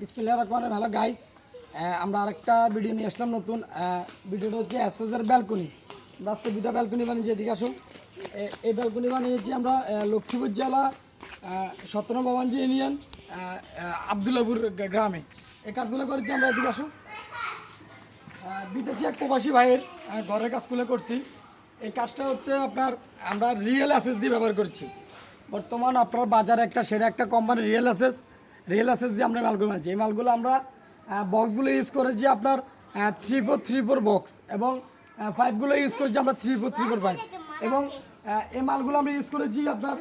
বিসমিল্লাহ Rahman hello guys আমরা আরেকটা ভিডিও নিয়ে আসলাম নতুন। ভিডিওটা হচ্ছে এসএসের ব্যালকনি আমরা আজকে দুটা ব্যালকনি বানিয়েছি এদিকে আসুন এই ব্যালকনি বানিয়েছি আমরা লক্ষ্মীপুর জেলা সতন ভবানজি ইউনিয়ন আবদুল্লাপুর গ্রামে। এই কাজগুলো করেছি আমরা এদিকে আসুন বিদেশি এক প্রবাসী ভাইয়ের ঘরের কাজগুলো করছি। এই কাজটা হচ্ছে আপনার, আমরা রিয়েল অ্যাসেস দিয়ে ব্যবহার করছি। বর্তমান আপনার বাজারে একটা সেরা একটা company real access real access দিয়ে আমরা মালগুলো আনছি। এই মালগুলো আমরা বক্সগুলো ইউজ করেছি আপনার three four three four box এবং ফাইভগুলো ইউজ করেছি আমরা three four three four five এবং এই মালগুলো আমরা ইউজ করেছি আপনার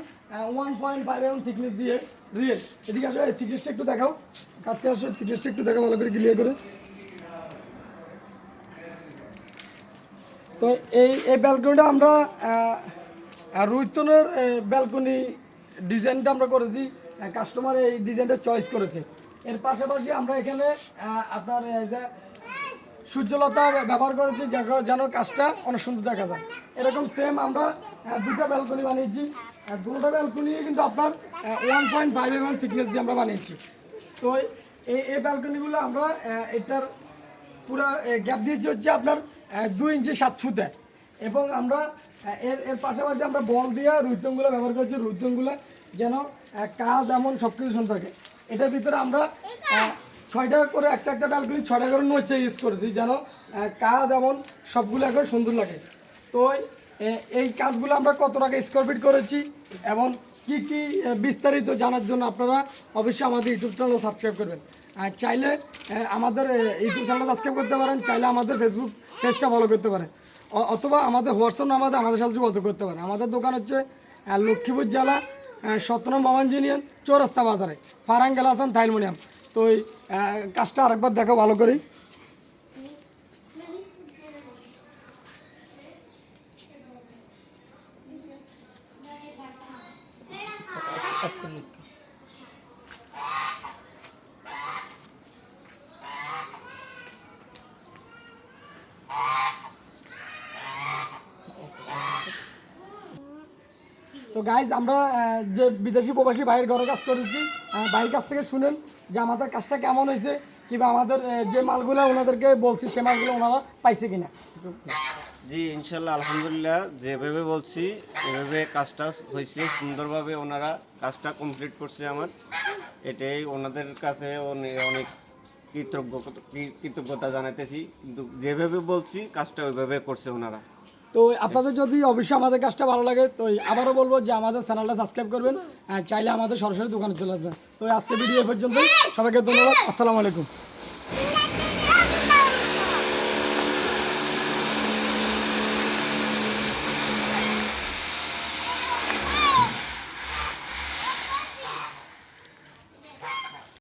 ওয়ান পয়েন্ট ফাইভ এবং থিকনেস দিয়ে রিয়েল এদিকে আসো থিকনেসটা একটু দেখাও। কাছে আসো থিকনেসটা একটু দেখাও, ভালো করে ক্লিয়ার করে। তো এই এই ব্যালকনিটা আমরা রুইতনের ব্যালকনি ডিজাইনটা আমরা করেছি কাস্টমার এই ডিজাইনটা চয়েস করেছে। এর পাশাপাশি আমরা এখানে আপনার যে সূর্যলতা ব্যবহার করেছি যেন কাজটা অনেক সুন্দর দেখা যায়। এরকম সেম আমরা দুটো ব্যালকনি বানিয়েছি। দুটো ব্যালকনি কিন্তু আপনার one point five M thickness দিয়ে আমরা বানিয়েছি। তো এই এই ব্যালকনিগুলো আমরা এটার পুরো গ্যাপ দিয়েছি হচ্ছে আপনার দুই ইঞ্চি সাত ছুতে। এবং আমরা এর এর পাশাপাশি আমরা বল দিয়ে রুইতংগুলো ব্যবহার করছি। রুইতংগুলো যেন কাজ এমন সব কিছু সুন্দর থাকে। এটার ভিতরে আমরা ছয়টা করে একটা একটা ব্যালকনি ছয়টা করে নোচে ইউজ করেছি যেন কাজ এমন সবগুলো এখন সুন্দর লাগে। তো এই কাজগুলো আমরা কত টাকা স্কোয়ার ফিট করেছি এবং কি কি বিস্তারিত জানার জন্য আপনারা অবশ্যই আমাদের ইউটিউব চ্যানেল সাবস্ক্রাইব করবেন। আর চাইলে আমাদের ইউটিউব চ্যানেল সাবস্ক্রাইব করতে পারেন, চাইলে আমাদের ফেসবুক পেজটা ফলো করতে পারেন। অথবা আমাদের হোয়াটসঅ্যাপ নাম্বারে আমাদের সাথে যোগাযোগ করতে পারেন। আমাদের দোকান হচ্ছে লক্ষ্মীপুর জেলা সতনম বাবান ইউনিয়ন চৌরাস্তা বাজারে। ফারাঙ্গেল হাসান থাইলমোনিয়াম তো ওই কাজটা আরেকবার দেখো ভালো করে তো গাইজ আমরা যে বিদেশি প্রবাসী ভাইয়ের ঘরে কাজ করেছি ভাইয়ের কাছ থেকে শুনেন যে আমাদের কাজটা কেমন হয়েছে, কিংবা আমাদের যে মালগুলো ওনাদেরকে বলছি, সে মালগুলো ওনারা পাইছে কিনা। জি, ইনশাল্লাহ, আলহামদুলিল্লাহ, যেভাবে বলছি, এভাবে কাজটা হয়েছে, সুন্দরভাবে ওনারা কাজটা কমপ্লিট করছে আমার। এটাই ওনাদের কাছে অনেক কৃতজ্ঞ, কৃতজ্ঞতা জানাতেছি কিন্তু যেভাবে বলছি, কাজটা ওইভাবে করছে ওনারা। তো আপনাদের যদি অবশ্যই আমাদের কাজটা ভালো লাগে, তো আবারও বলব যে আমাদের চ্যানেলটা সাবস্ক্রাইব করবেন আর চাইলে আমাদের সরাসরি দোকানে চলে আসবেন। তো আজকে ভিডিও পর্যন্ত সবাইকে ধন্যবাদ। আসসালামু আলাইকুম।